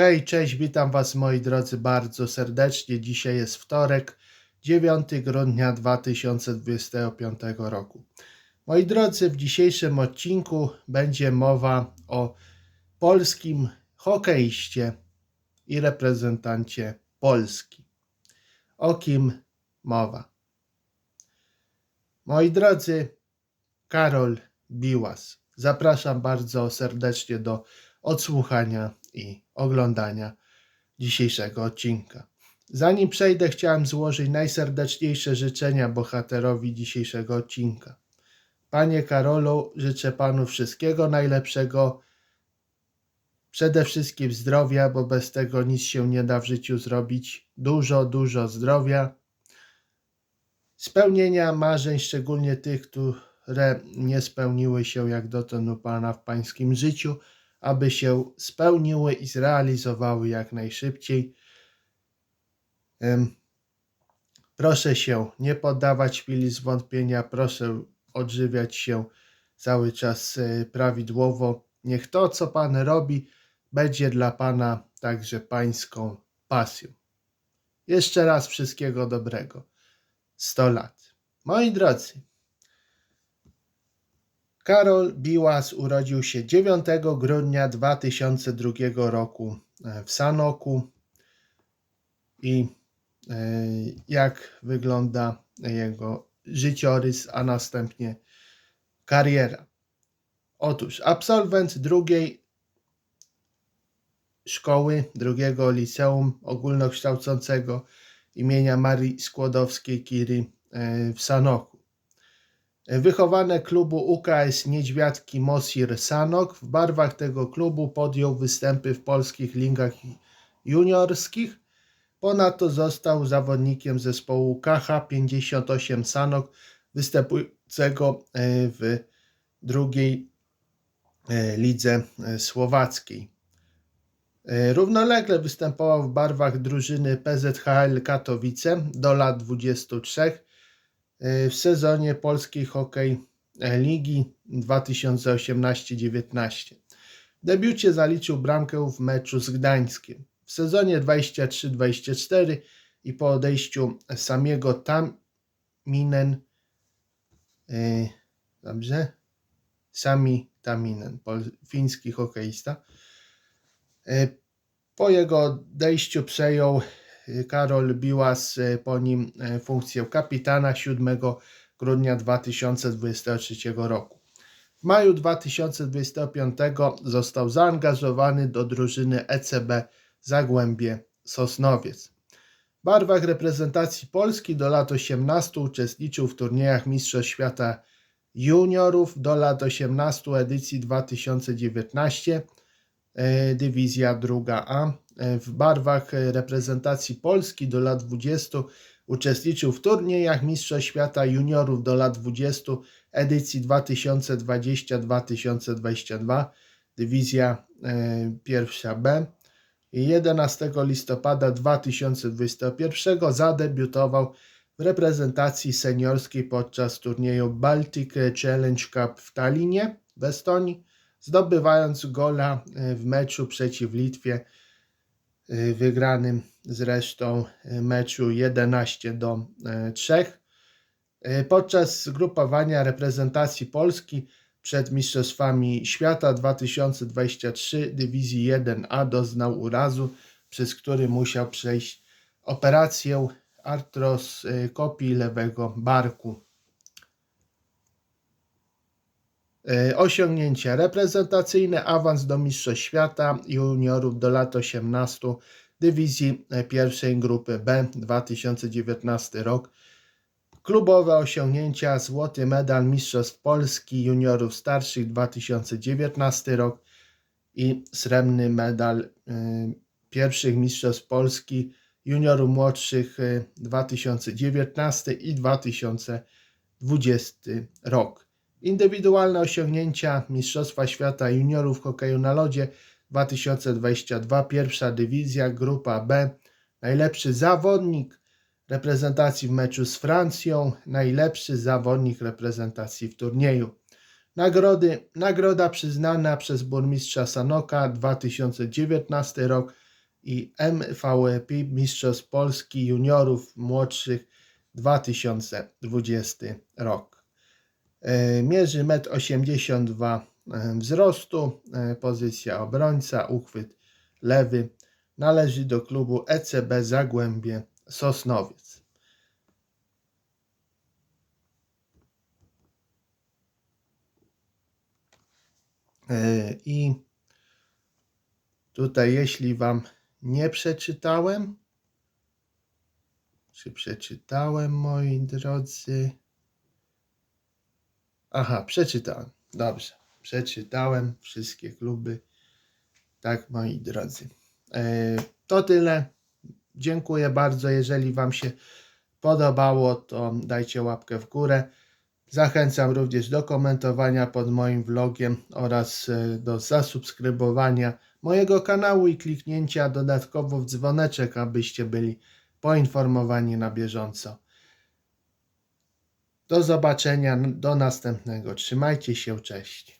Hej, cześć, witam Was moi drodzy bardzo serdecznie. Dzisiaj jest wtorek, 9 grudnia 2025 roku. Moi drodzy, w dzisiejszym odcinku będzie mowa o polskim hokeiście i reprezentancie Polski. O kim mowa? Moi drodzy, Karol Biłas. Zapraszam bardzo serdecznie do odsłuchania i oglądania dzisiejszego odcinka. Zanim przejdę, chciałem złożyć najserdeczniejsze życzenia bohaterowi dzisiejszego odcinka. Panie Karolu, życzę panu wszystkiego najlepszego. Przede wszystkim zdrowia, bo bez tego nic się nie da w życiu zrobić. Dużo, dużo zdrowia. Spełnienia marzeń, szczególnie tych, które nie spełniły się jak dotąd u Pana w Pańskim życiu, aby się spełniły i zrealizowały jak najszybciej. Proszę się nie poddawać chwili zwątpienia, proszę odżywiać się cały czas e, prawidłowo. Niech to, co Pan robi, będzie dla Pana także Pańską pasją. Jeszcze raz wszystkiego dobrego. 100 lat. Moi drodzy, Karol Biłas urodził się 9 grudnia 2002 roku e, w Sanoku i e, jak wygląda jego życiorys, a następnie kariera. Otóż absolwent drugiej szkoły, drugiego liceum ogólnokształcącego imienia Marii Skłodowskiej-Curie e, w Sanoku. Wychowane klubu UKS Niedźwiadki Mosir Sanok w barwach tego klubu podjął występy w polskich ligach juniorskich. Ponadto został zawodnikiem zespołu KH58 Sanok występującego e, w drugiej e, lidze e, słowackiej. Równolegle występował w barwach drużyny PZHL Katowice do lat 23 w sezonie polskiej hokej ligi 2018-19. W debiucie zaliczył bramkę w meczu z Gdańskiem. W sezonie 23-24 i po odejściu samego Taminen yy, dobrze? Sami Taminen, fiński hokeista. Yy, po jego odejściu przejął Karol Biłas po nim funkcję kapitana 7 grudnia 2023 roku. W maju 2025 został zaangażowany do drużyny ECB Zagłębie Sosnowiec. W barwach reprezentacji Polski do lat 18 uczestniczył w turniejach Mistrzostw Świata Juniorów do lat 18 edycji 2019 dywizja druga A w barwach reprezentacji Polski do lat 20 uczestniczył w turniejach Mistrzostw Świata Juniorów do lat 20 edycji 2020-2022, dywizja e, pierwsza B. 11 listopada 2021 zadebiutował w reprezentacji seniorskiej podczas turnieju Baltic Challenge Cup w Tallinie w Estonii, zdobywając gola e, w meczu przeciw Litwie wygranym zresztą y, meczu 11 do 3. Y, podczas zgrupowania reprezentacji Polski przed Mistrzostwami Świata 2023 Dywizji 1A doznał urazu, przez który musiał przejść operację artroskopii lewego barku. Osiągnięcia reprezentacyjne, awans do Mistrzostw Świata juniorów do lat 18 dywizji e, pierwszej grupy B 2019 rok. Klubowe osiągnięcia, złoty medal Mistrzostw Polski juniorów starszych 2019 rok i srebrny medal y, pierwszych Mistrzostw Polski juniorów młodszych y, 2019 i 2020 rok. Indywidualne osiągnięcia Mistrzostwa Świata Juniorów Hokeju na Lodzie 2022, pierwsza dywizja, grupa B. Najlepszy zawodnik reprezentacji w meczu z Francją, najlepszy zawodnik reprezentacji w turnieju. Nagrody, nagroda przyznana przez burmistrza Sanoka 2019 rok i MVP Mistrzostw Polski Juniorów Młodszych 2020 rok. E, Mierzy 1,82 m wzrostu, e, pozycja obrońca, uchwyt lewy. Należy do klubu ECB Zagłębie Sosnowiec. E, I tutaj, jeśli Wam nie przeczytałem, czy przeczytałem, moi drodzy? Aha, przeczytałem. Dobrze, przeczytałem wszystkie kluby. Tak, moi drodzy. E, To tyle. Dziękuję bardzo. Jeżeli Wam się podobało, to dajcie łapkę w górę. Zachęcam również do komentowania pod moim vlogiem oraz e, do zasubskrybowania mojego kanału i kliknięcia dodatkowo w dzwoneczek, abyście byli poinformowani na bieżąco. Do zobaczenia, do następnego. Trzymajcie się, cześć.